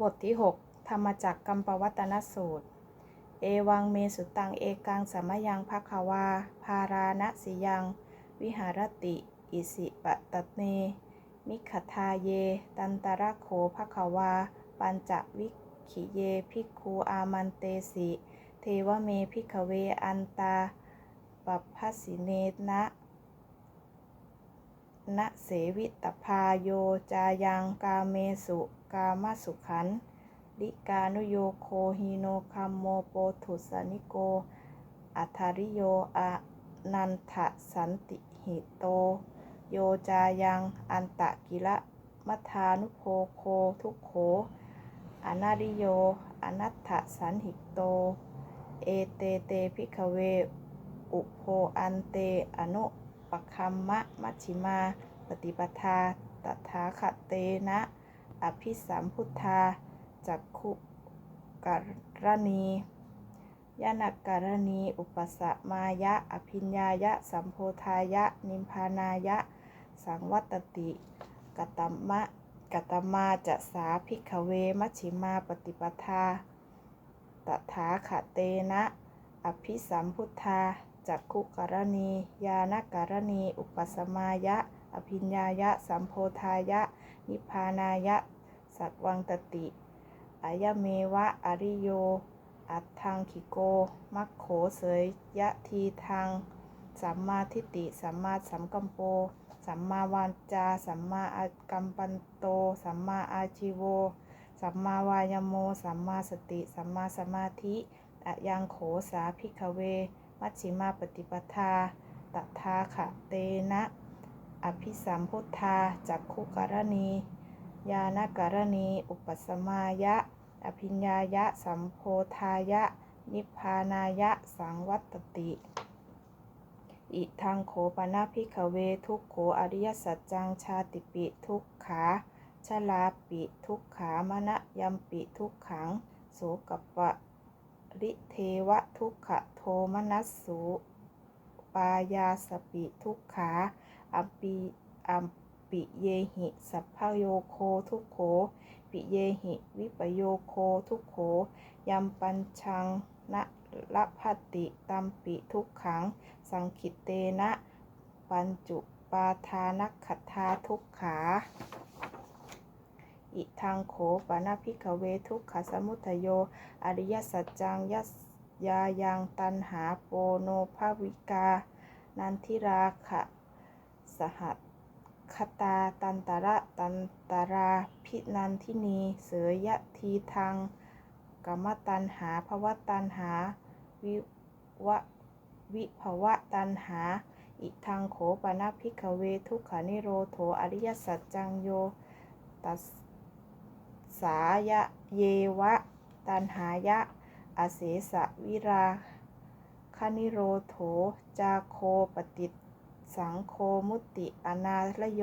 บทที่ 6 ธรรมจักกัมปวัตนสูตร เอวังเมสุตังเอกังสมยังภควาภาราณสิยัง วิหารติ อิสิปตเน มิขทาเย ตันตระโขภควา ปัญจวิขิเย ภิกขุอามันเตสิ เทวเมภิกขเวอันตาปัพพสิเนนะ นะเสวิตพาโยจายังกาเมสุกามาสุขันลิกานุโยโคฮิโนคัมโมโปถุสนิโก อัทาริโยอานันทสันติหิโต โยจายังอันตะกิละมัทานุโพโคทุโขอนาริโยอนัตถสันหิโต เอเตเตพิกเว อุโพอันเตอนุ ปคัมมะมัชชิมา ปฏิปทาตถาคเตนะ อภิสัมพุทธา จักขุกรณียานักการณี อุปสมายะ อภิญญายะ สัมโพธายะ นิมพานายะ สังวัตติกตัมมะกตมาจะสาภิกเวมัชชิมาปฏิปทา ตถาคเตนะ อภิสัมพุทธา จักขุการณี ยานการณี อุปสมายะ อภิญญายะ สัมโพธายะ นิพพานายะ สัตวังตติอายเมวะ อริโย อัตทังคิโก มัคโขเสยยะทีทางสัมมาทิฏฐิ สัมมาสัมกัมโป สัมมาวาจา สัมมาอากัมปันโต สัมมาอาชีโว สัมมาวายโม สัมมาสติ สัมมาสมาธิอะยังโขสาภิกเว มัชฌิมาปฏิปทาตถาคเตนะ อภิสัมพุทธาจักขุกรณียานการณี อุปสมายะ อภิญญายะ สัมโพธายะ นิพพานายะ สังวัตติ อิทังโขปนาภิกขเวทุกโขอริยสัจจังชาติปิทุกขาชลาปิทุกขามณะยัมปิทุกขัง โสกปะ ริเทวะทุกขโทมนัสสุปายาสปิทุกขาอัมปิอัมปิเยหิสัพพโยโคทุกโข ปิเยหิวิปโยโคทุกโขยัมปัญชังนะละพัติตัมปิทุกขัง สังคิตเตนะ ปัญจุปาทานักขัตธาทุกขา อิทังโขปนาภิกเวทุกขสมุทโย อริยสัจจังยัสยายังตันหาโปโนภาวิกา นันทิราคะสหัสคตาตันตระตันตราพินันทินีเสยยะทีทางกรรมตันหาภวตันหา วิวะวิภวะตันหา อิทังโขปนาภิกเวทุกขานิโรโถอริยสัจจังโยตัส สายะเยวะ ตันหายะ อเสสะวิราคนิโรโถ จาโคปฏิสังโคมุติอนาลโย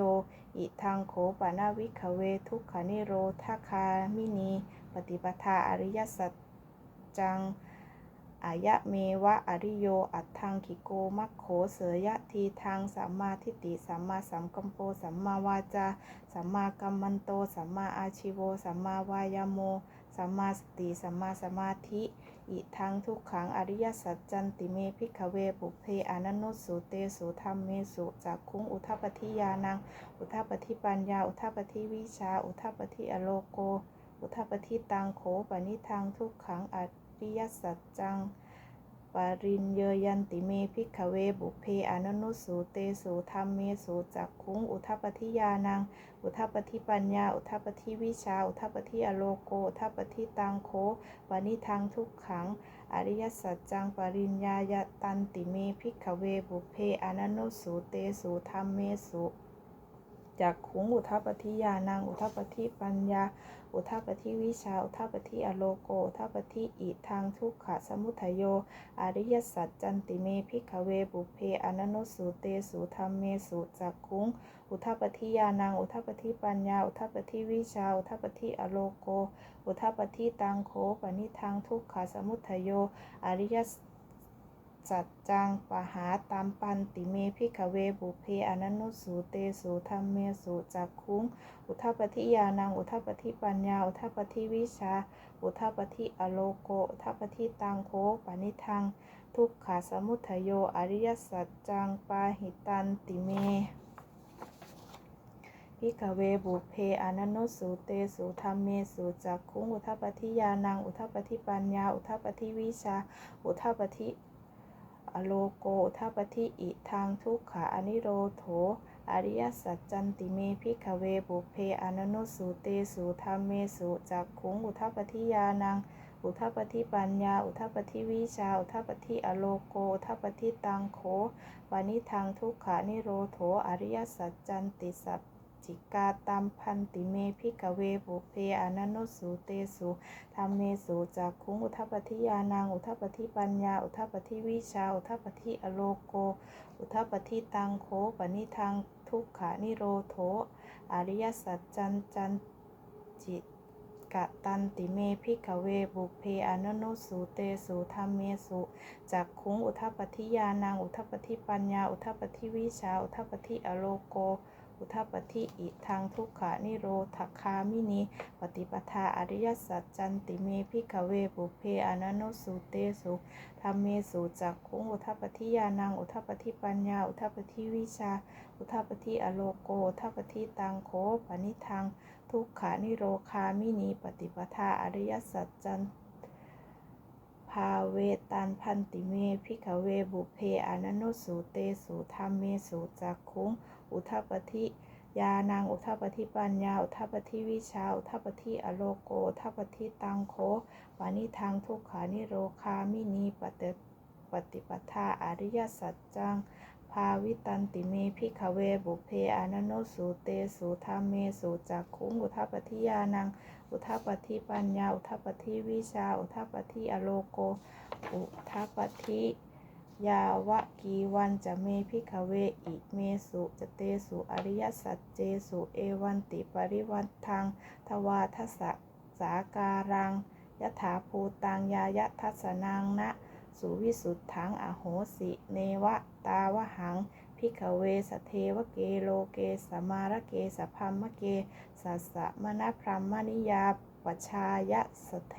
อิทังโขปนาวิขเวทุกขานิโรธาคามินี ปฏิปทาอริยสัจจัง อายะเมวะอริโย อัตทังคิโกมัคโขเสยยะทีทางสัมมาทิฏฐิสัมมาสัมกัมโปสัมมาวาจาสัมมากัมมันโตสัมมาอาชิโวสัมมาวายโมสัมมาสติสัมมาสมาธิ อิทังทุกขังอริยสัจจันติเมพิกเวบุเพอนันนุสุเตสุธรรมเมสุจักคุงอุทปฏิยานัง อุทปฏิปัญญา อุทปฏิวิชา อุทปฏิอโลโก อุทปฏิตังโขปนิทังทุกขังอริิยสัจจัง ปริญเยยันติเมพิกเวบุเพอนันนุสุเตสุธรรมเมสุจักคุงอุทัปฏิยานัง อุทัปฏิปัญญา อุทัปฏิวิชา อุทัปฏิอโลโก อุทัปฏิตังโคปนิทังทุกขัง อริยสัจจังปริญญายตันติเมพิกเวบุเพอนันนุสุเตสุธรรมเมสุจักขุงอุทัปฏิญาณังอุทัปฏิปัญญา อุทปฏิวิชา อุทปฏิอโลโก อุทปฏิอิทังทุกขะสมุทโย อริยสัจจันติเมพิกเวบุเพอนันนุสุเตสุธรรมเมสุจักขุงอุทปฏิญาณัง อุทปฏิปัญญา อุทปฏิวิชา อุทปฏิอโลโก อุทปฏิตังโคปนิทังทุกขะสมุทโย อริยสั จจังปหาตัมปันติเมพิกเวบุเพอนันนุสูเตสูธรรมเมสูจักคุ้ง อุทปฏิยานัง อุทปฏิปัญญา อุทปฏิวิชา อุทปฏิอโลโก อุทปฏิตังโคปานิทัง ทุกขาสมุทโย อริยสัจจังปาหิตันติเมพิกเวบุเพอนันโนสูเตสูธรรมเมสูจักคุ้งอุทปฏิยานัง อุทปฏิปัญญา อุทปฏิวิชา อุทปฏิ อโลโกอุทปฏิอิทางทุกขาอนิโรโถ อริยสัจจันติเมพิกเวบุเพอนันโนสูเตสูธรรมเมสูจักคุงอุทัปฏิยานัง อุทัปฏิปัญญา อุทัปฏิวิชา อุทัปฏิอโลโกอุทปฏิตังโขวานิทางทุกขานิโรโถ อริยสัจจันติสัจ จิกาตัมพันติเมพิกเวบุเพอนันโนสูเตสูธรรมเมสูจักคุงอุทปฏิยานังอุทปฏิปัญญา อุทปฏิวิชา อุทปฏิอโลโก อุทปฏิตังโขปนิทางทุกขานิโรโถอริยสัจจันจันจิกะตันติเมพิกเวบุเพอนันโนสูเตสูธรรมเมสูจักคุงอุทปฏิยานังอุทปฏิปัญญา อุทปฏิวิชา อุทปฏิอโลโก อุทปฏิอิทางทุกขานิโรธคามินีปฏิปทาอริยสัจจันติเมพิกเวบุเพอนันโนสูเตสูธรรมเมสูจักคุงอุทปฏิยานังอุทปฏิปัญญา อุทปฏิวิชา อุทปฏิอโลโกอุทปฏิตังโขปนิทัง ทุกขานิโรคามินีปฏิปทาอริยสัจจันภาเวตันพันติเมพิกเวบุเพอนันโนสูเตสูธรรมเมสูจักคุง อุทปฏิยานังอุทปฏิปัญญาอุทปฏิวิชาอุทปฏิอโลโกอุทปฏิตังโขวานิทางทุกขานิโรคามินีปฏิปฏิปทาอริยสัจจังภาวิตันติเมพิกเวบุเพอนันโนสูเตสูธรรมเมสูจักคุงอุทปฏิยานัง อุทปฏิปัญญา อุทปฏิวิชา อุทปฏิอโลโก อุทปฏิ ยาวะกีวันจะเมพิกเวอิเมสุจะเตสุอริยสัจเจสุเอวันติปริวันทังทวาทสสสาการังยถาภูตังยายะทัสนังนะสุวิสุทธังอโหสิ เนวะตาวหังพิกเวสเทวเกโลเกสมาระเกสพัมมะเกสัสสะมณพรหมนิยาปชายะสเท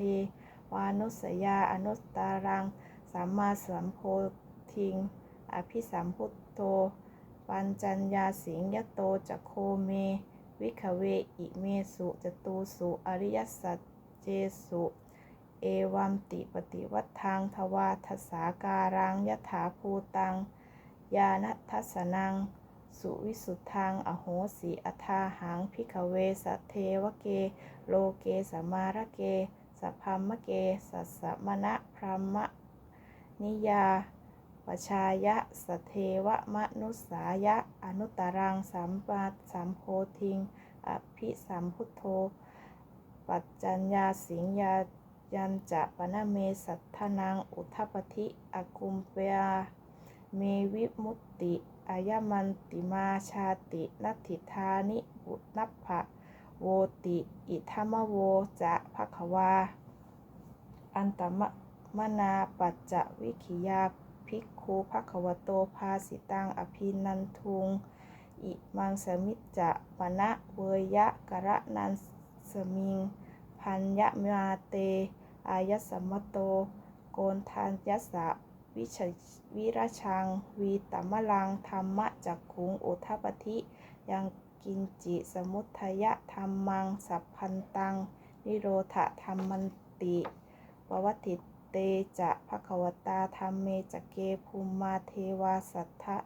วานุสยาอนุตตารังสัมมาสัมโพ ธิง อภิสัมพุทโธ ปัญจัญญาสิงยโตจะโคเม วิขเวอิเมสุจตูสุอริยสัจเจสุ เอวัมติปฏิวัตทางทวาทสาการังยถาภูตัง ยานัทัสนัง สุวิสุทธัง อโหสีอทาหังพิกเวสเทวเก โลเกสมารเกสัพพัมมะเก สัสสะมณะพรหมนิยา ปชายะสเทวมนุสายะ อนุตตรังสัมปัสสัมโพธิง อภิสัมพุทโธ ปัจจัญญาสิงยายันจะปนเมสัทธนัง อุทปฏิอกุมเปยาเมวิมุตติอายมันติมาชาตินัตถิธานิบุนัพะโวติ อิทัมโวจะภควา อันตมะมนาปัจจวิคิยา ภิกขุภควโตภาสิตังอภินันทุง อิมังสมิจจะมณะเวยะกะระนันสมิง พันยะมาเต อายสมโต โกนทานยัสสะวิชวิราชัง วีตัมมลัง ธรรมะจักขุงอุทปฏิยังกินจิสมุทยะธรรมัง สัพพันตัง นิโรธธรรมันติปวัติ เตจะภควตาธรรมเมจเกภูมิมาเทวาสัทธะ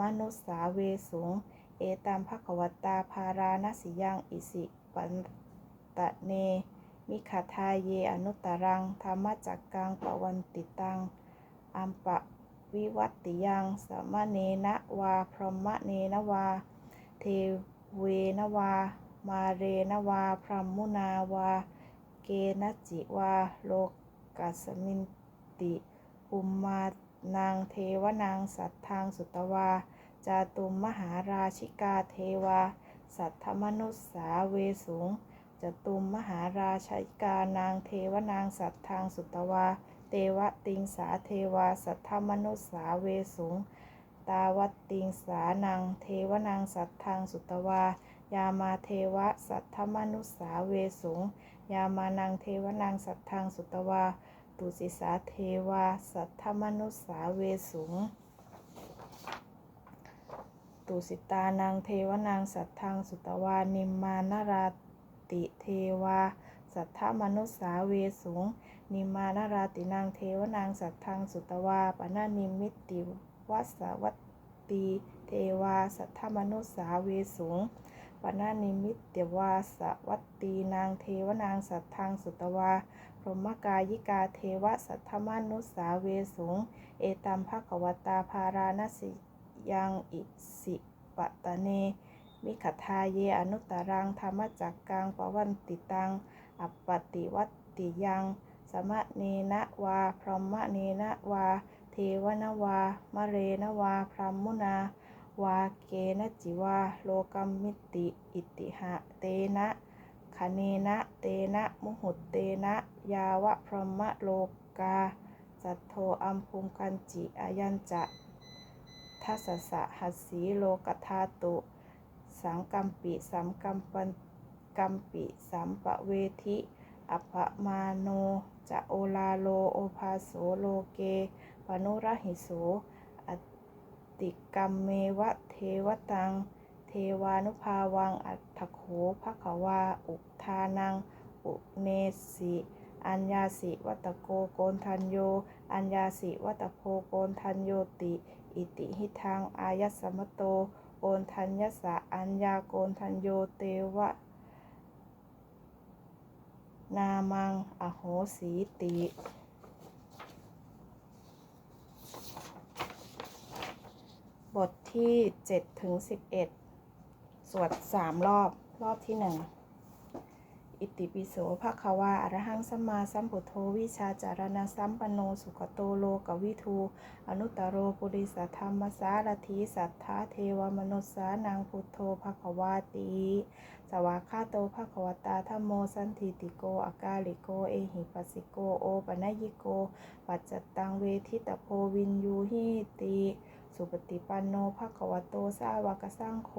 มนุสาเวสุงเอตัมภควตาภาราณสิยังอิสิปันตะเน มิขาทายเยอนุตตรังธรรมจักกังปวันติตัง อัมปะวิวัติยังสมะเนนะวา พรหมเนนะวา เทเวนวา มาเรนวา พรหมุนาวา เกนจิวา โลก กัสมินติอุมมานางเทวนางสัตทธังสุตวา จาตุมมหาราชิกาเทวา สัทธมนุสสาเวสุงจตุมมหาราชิกานางเทวนางสัตทธังสุตวา เตวะติงสาเทวา สัทธมนุสสาเวสุงตาวัตติงสานังเทวนังสัตทธังสุตวา ยามาเทวะสัทธมนุสสาเวสุง ยามานังเทวนังสัทธังสุตวา ตุสิสาเทวา สัทธมนุสสาเวสุง ตุสิตานังเทวนังสัทธังสุตวา นิมมานราติเทวา สัทธมนุสสาเวสุง นิมมานราตินางเทวนังสัทธังสุตวาปนานิมิติวัสสวัตตีเทวา สัทธมนุสสาเวสุง ปนานิมิตติวาสวัตตีนางเทวนางสัทธังสุตวาพรหมกายิกาเทวสัทธมนุสาเวสุง เอตัมภควตาภาราณสิยังอิสิปะตะเน มิขทาเยอนุตตรังธรรมจักกังปวันติตัง อัปปติวัตติยัง สมะเนนะวา พรหมเนนะวา เทวนวามะเรนวา พรหมุนา วาเกนจิวาโลกัมมิติ อิติหะเตนะคเนนะเตนะมุหุตเตนะยาวะพรหมโลกาสัทโทอัมพุงกันจิอายัญจะทัสสะสะหัสสีโลกธาตุ สังกัมปิสัมกัมปันกัมปิสัมปะเวทิอัปปะมาโนจะโอลาโลโอภาโสโลเกปนุระหิโส ติกัมเมวะเทวตัง เทวานุภาวังอัตถโขภควา อุทานัง อุเนสิอัญญาสิวัตโกโกนทันโย อัญญาสิวัตโพโกนทันโยติ อิติหิทังอายัสสมโต โกนทัญญสะอัญญาโกนทันโยเตวะ นามัง อโหสีติ บทที่7ถึง11 สวดสามรอบ รอบที่หนึ่งอิติปิโสภะคะวาอะระหังสัมมาสัมพุทโธวิชาจารณะสัมปันโนสุขโตโลกวิทูอนุตตโรปุริสธรรมสารถีสัทธาเทวมนุษสานังพุทโธภะคะวาติสวากขาโตภะคะวตาธัมโมสันทิติโกอากาลิโกเอหิปัสสิโกโอปะนยิโก ปัจจตตังเวทิตโพวินยูหิติ สุปฏิปันโนภะคะวะโตสาวกสร้างโค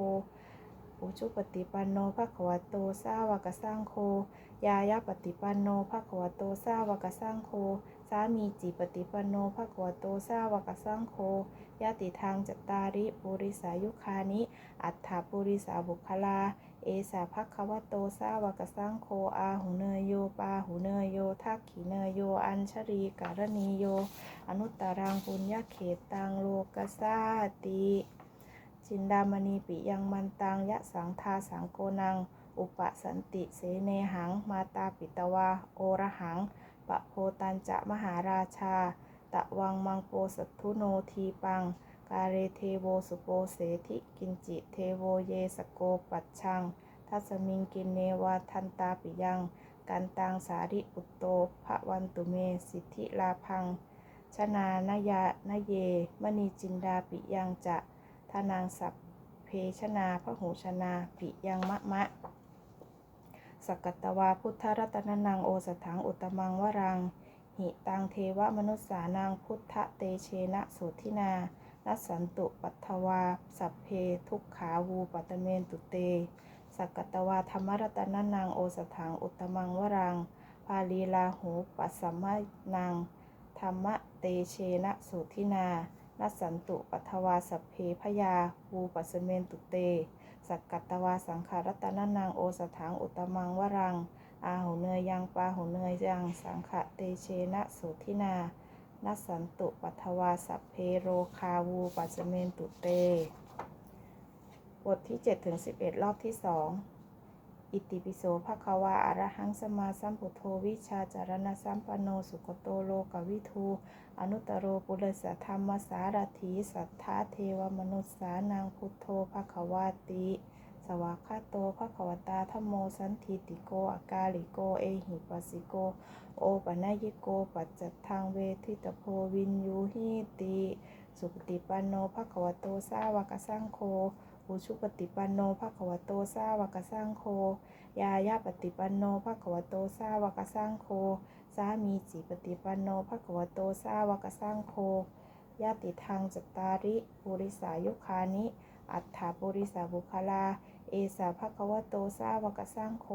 อุชุปฏิปันโนภะคะวะโตสาวกสร้างโค ยายาปฏิปันโนภะคะวะโตสาวกสร้างโค สามีจิปฏิปันโนภะคะวะโตสาวกสร้างโคยาติทางจัตตาริปุริสายุคานิ อัฏฐาปุริสาบุคลา เอสาภะควโตสาวกสังโฆอาหุเนยโยปาหุเนยโยทักขิเนยโย อัญชรีการณีโย อนุตตรังปุญญาเขตังโลกสาติจินดามณีปิยังมันตังยะสังทาสังโกนัง อุปสันติเสเนหัง มาตาปิตวา โอระหัง ปะโพตันจะมหาราชา ตะวังมังโปสัทธุโนทีปัง กาเรเทโวสุโปเสธิกินจิเทโวเยสโกปัชชัง ทัสมิงกินเนวาทันตาปิยัง กันตังสาริอุตโตภะวันตุเม สิทธิลาพัง ชนานายานเย มณีจินดาปิยังจะทนางสัพเพชนาพระหูชนาปิยังมะมะสกตตวาพุทธรัตนนังโอสถังอุตมังวรัง หิตังเทวมนุษสานังพุทธเตเชนะโสทินา นัสสันตุปัทวา สัพเพทุกขาวูปัตเมนตุเต สักตตวาธรรมรัตนานังโอสถังอุตมังวรัง พาลีลาหูปัสสมะนัง ธรรมเตเชนะโสทินานัสสันตุปัทวาสัพเพพยาวูปัสเมนตุเต สักกัตวาสังขารัตนานังโอสถังอุตมังวรัง อาหูเนยยังปาหูเนยยังสังขะเตเชนะโสทินา นัสสันตุปัทวาสัพเพโรคาวูปัสเมนตุเต บทที่7ถึง11 รอบที่สองอิติปิโสภะควาอะระหังสมาสัมพุทโธวิชาจารณสัมปโนสุขโตโลกวิทูอนุตตโรปุรสธรรมสารถีสัทธาเทวมนุษสานังพุทโธภควาติ สวากขาโตภควตาธัมโมสันทิติโกอากาลิโก เอหิปัสสิโก โอปะนยิโก ปัจจัตทางเวทิตโพวินยูหิติสุปฏิปันโนภควโตสาวกสังโฆอุชุปฏิปันโนภควโตสาวกสังโฆยายาปฏิปันโนภะควโตสาวกสังโฆสามีจิปฏิปันโนภะควโตสาวกสังโฆญาติทางจตตาริปุริสายุคานิ อัฏฐาปุริสาบุคลา เอสาภะควะโตสาวกสังโฆ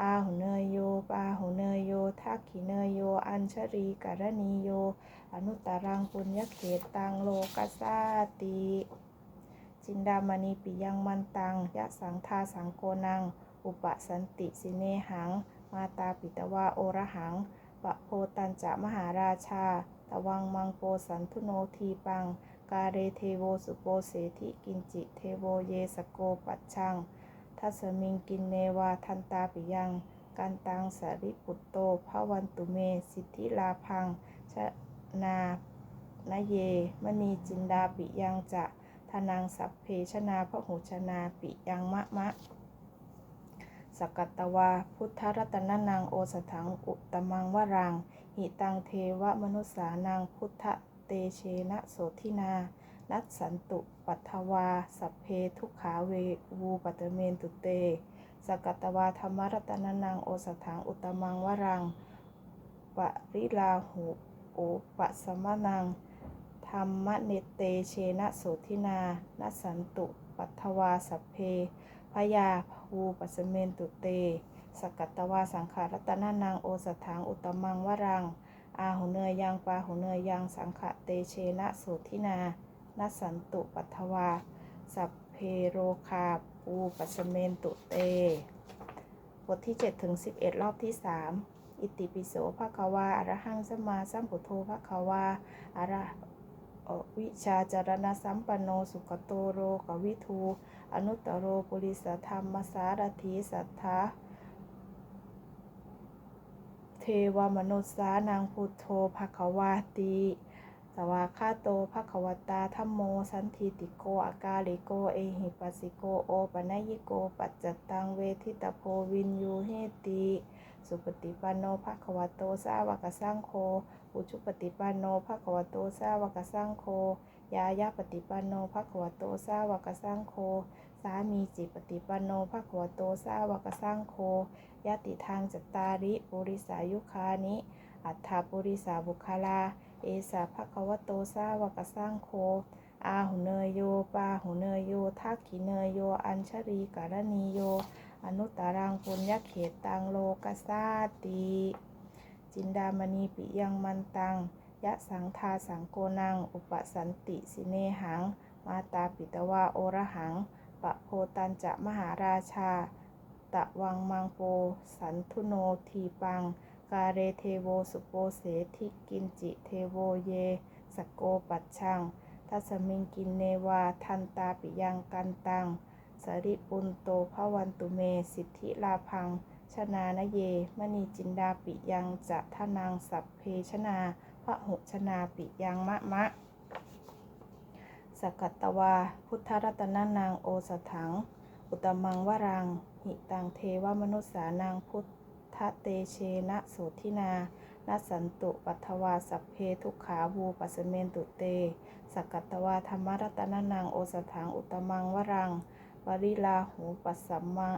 อาหุเนยโยปาหุเนยโยทักขิเนยโย อัญชรีการณีโย อนุตตรังปุญญเขตตังโลกัสาติจินดามณีปิยังมันตัง ยะสังทาสังโกนัง อุปสันติสิเนหัง มาตาปิตวาโอระหัง ปะโพตันจะมหาราชา ตวังมังโปสันทุโนทีปัง กาเรเทโวสุโปเสธิกินจิเทโวเยสโกปัชชัง ทัสมิงกินเนวาทันตาปิยังกันตังสาริปุตโตภวันตุเม สิทธิลาพังชนานาเย มณีจินดาปิยังจะทนังสัพเพชนาพระหุชนาปิยังมะมะสกัตตวา พุทธรัตนนังโอสถังอุตมังวรังหิตังเทวมนุษสานังพุทธ เตเชนะโสทินา นัสสันตุปัทวา สัพเพทุกขาเววูปัตเมนตุเต สกตตวาธรรมรัตนานังโอสถังอุตมังวรังปริลาหูโอปัสมนัง ธรรมเนเตเชนะโสทินา นัสสันตุปัทวาสัพเพพยาภูปัสเมนตุเต สกัตตวาสังขารัตนานังโอสถังอุตตมังวรัง อาหุเนยยังปาหุเนยยังสังขะเตเชนะโสทินานัสันตุปัทวา สัพเพโรคาปูปัสเมนตุเต บทที่ 7 ถึง 11 รอบที่ 3 อิติปิโสภะคะวาอรหังสมาสัมพุทโธภะคะวาอระวิชาจารณสัมปันโนสุขโตโรกวิทู อนุตตโรปุริสธรรมสารถีสัทธา เทวมนุษสานังพุทโธภควาติสวาคาโตภควตาธัมโม สันทิติโกอากาลิโก เอหิปัสสิโก โอปนัยยิโก ปัจจตัง เวทิตโพวินยูเฮติ สุปฏิปันโนภควโต สาวกสังโฆ อุชุปฏิปันโนภควโตสาวกสังโฆยายาปฏิปันโนภควโตสาวกสังโฆสามีจิปฏิปันโนภควโตสาวกสังโฆยติทางจัตตาริปุริสายุคานิ อัฏฐาปุริสาบุคลา เอสาภควโตสาวกสังโฆอาหุเนยโยปาหุเนยโยทักขิเนยโย อัญชรีการณีโย อนุตตรังปุญญเขตตังโลกัสสาติ จินดามณีปิยังมันตัง ยะสังทาสังโกนัง อุปสันติสิเนหัง มาตาปิตวาโอระหัง ปะโพตันจะมหาราชา ตะวังมังโป สันทุโนทีปัง กาเรเทโวสุโปเสธิกินจิเทโวเยสกโกปัชชัง ทัสมิงกินเนวา ทันตาปิยังกันตัง สริปุนโตภวันตุเม สิทธิลาพัง ชนานเย มณีจินดาปิยังจะทนางสัพเพชนาพระหุชนาปิยังมะมะ สกัตตวา พุทธรัตนานางโอสถัง อุตมังวรัง หิตังเทวมนุษสานางพุทธเตเชนะโสทินานัสันตุปัทวาสัพเพทุกขาวูปัสเมนตุเต สกัตตวาธรรมรัตนานางโอสถังอุตมังวรัง วริลาหูปัสสัมมา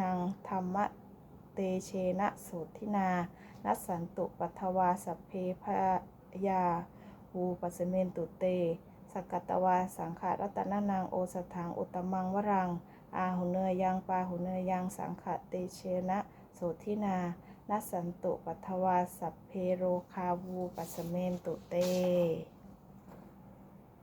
นังธรรม เตเชนะโสทินานัสสันตุปัทวาสเพพยาหูปัสเมนตุเต สกัตตวาสังขารัตนานางโอสถังอุตมังวรัง อาหุเนยยังปาหุเนยยังสังขเตเชนะโสทินานัสสันตุปัทวาสเพโรคาวูปัสเมนตุเต